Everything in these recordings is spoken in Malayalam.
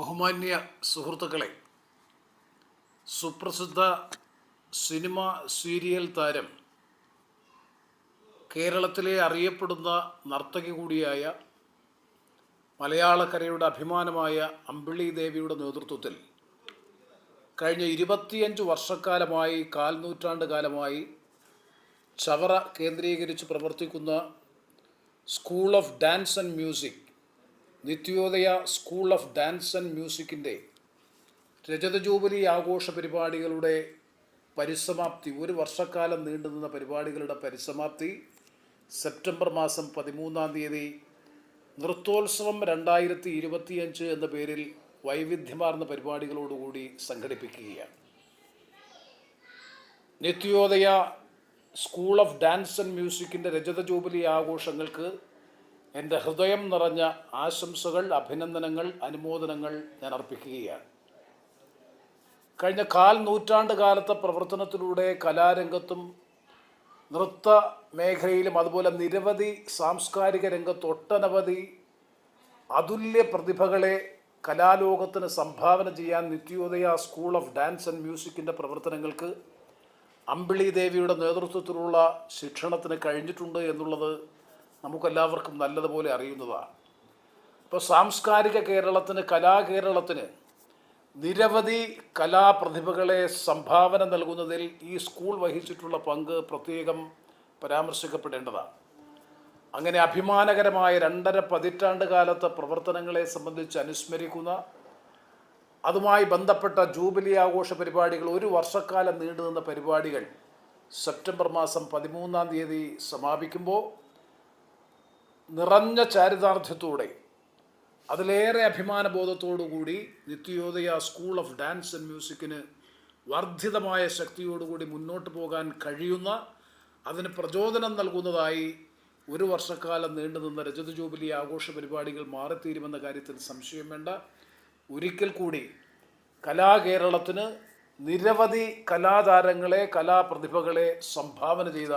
ബഹുമാന്യ സുഹൃത്തുക്കളെ സുപ്രസിദ്ധ സിനിമ സീരിയൽ താരം കേരളത്തിലെ അറിയപ്പെടുന്ന നർത്തകി കൂടിയായ മലയാളക്കരയുടെ അഭിമാനമായ അമ്പിളി ദേവിയുടെ നേതൃത്വത്തിൽ കഴിഞ്ഞ ഇരുപത്തിയഞ്ച് വർഷക്കാലമായി കാൽനൂറ്റാണ്ട് കാലമായി ചവറ കേന്ദ്രീകരിച്ച് പ്രവർത്തിക്കുന്ന school of dance and music Nithyodaya school of dance and മ്യൂസിക്കിന്റെ രജത ജൂബിലി ആഘോഷ പരിപാടികളുടെ പരിസമാപ്തി ഒരു വർഷക്കാലം നീണ്ടുനിന്ന പരിപാടികളുടെ പരിസമാപ്തി സെപ്റ്റംബർ മാസം പതിമൂന്നാം തീയതി നൃത്തോത്സവം രണ്ടായിരത്തി ഇരുപത്തിയഞ്ച് എന്ന പേരിൽ വൈവിധ്യമാർന്ന പരിപാടികളോടുകൂടി സംഘടിപ്പിക്കുകയാണ്. Nithyodaya school of dance and മ്യൂസിക്കിന്റെ രജത ജൂബിലി ആഘോഷങ്ങൾക്ക് എന്റെ ഹൃദയം നിറഞ്ഞ ആശംസകൾ അഭിനന്ദനങ്ങൾ അനുമോദനങ്ങൾ ഞാൻ അർപ്പിക്കുകയാണ്. കഴിഞ്ഞ കാൽ നൂറ്റാണ്ട് കാലത്തെ പ്രവർത്തനത്തിലൂടെ കലാരംഗത്തും നൃത്ത മേഖലയിലും അതുപോലെ നിരവധി സാംസ്കാരിക രംഗത്ത് ഒട്ടനവധി അതുല്യ പ്രതിഭകളെ കലാലോകത്തിന് സംഭാവന ചെയ്യാൻ Nithyodaya school of dance and മ്യൂസിക്കിന്റെ പ്രവർത്തനങ്ങൾക്ക് അമ്പിളി ദേവിയുടെ നേതൃത്വത്തിലുള്ള ശിക്ഷണത്തിന് കഴിഞ്ഞിട്ടുണ്ട് എന്നുള്ളത് നമുക്കെല്ലാവർക്കും നല്ലതുപോലെ അറിയുന്നതാണ്. ഇപ്പോൾ സാംസ്കാരിക കേരളത്തിന് കലാകേരളത്തിന് നിരവധി കലാപ്രതിഭകളെ സംഭാവന നൽകുന്നതിൽ ഈ സ്കൂൾ വഹിച്ചിട്ടുള്ള പങ്ക് പ്രത്യേകം പരാമർശിക്കപ്പെടേണ്ടതാണ്. അങ്ങനെ അഭിമാനകരമായ രണ്ടര പതിറ്റാണ്ട് കാലത്തെ പ്രവർത്തനങ്ങളെ സംബന്ധിച്ച് അനുസ്മരിക്കുന്ന അതുമായി ബന്ധപ്പെട്ട ജൂബിലി ആഘോഷ പരിപാടികൾ ഒരു വർഷക്കാലം നീണ്ടുനിന്ന പരിപാടികൾ സെപ്റ്റംബർ മാസം പതിമൂന്നാം തീയതി സമാപിക്കുമ്പോൾ നിറഞ്ഞ ചാരിതാർത്ഥ്യത്തോടെ അതിലേറെ അഭിമാനബോധത്തോടുകൂടി Nithyodaya school of dance and മ്യൂസിക്കിന് വർദ്ധിതമായ ശക്തിയോടുകൂടി മുന്നോട്ട് പോകാൻ കഴിയുന്ന അതിന് പ്രചോദനം നൽകുന്നതായി ഒരു വർഷക്കാലം നീണ്ടുനിന്ന രജത ജൂബിലി ആഘോഷ പരിപാടികൾ മാറിത്തീരുമെന്ന കാര്യത്തിൽ സംശയം വേണ്ട. ഒരിക്കൽ കൂടി കലാകേരളത്തിന് നിരവധി കലാതാരങ്ങളെ കലാപ്രതിഭകളെ സംഭാവന ചെയ്ത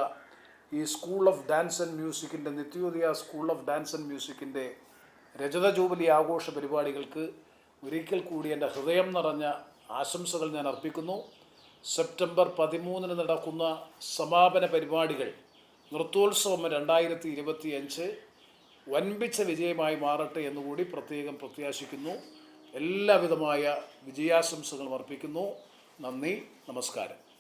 ഈ school of dance and മ്യൂസിക്കിന്റെ Nithyodaya school of dance and മ്യൂസിക്കിന്റെ രജത ജൂബിലി ആഘോഷ പരിപാടികൾക്ക് ഒരിക്കൽ കൂടി എന്റെ ഹൃദയം നിറഞ്ഞ ആശംസകൾ ഞാൻ അർപ്പിക്കുന്നു. സെപ്റ്റംബർ പതിമൂന്നിന് നടക്കുന്ന സമാപന പരിപാടികൾ നൃത്തോത്സവം രണ്ടായിരത്തി ഇരുപത്തി അഞ്ച് വൻപിച്ച വിജയമായി മാറട്ടെ എന്നുകൂടി പ്രത്യേകം പ്രത്യാശിക്കുന്നു. എല്ലാവിധമായ വിജയാശംസകളും അർപ്പിക്കുന്നു. നന്ദി നമസ്കാരം.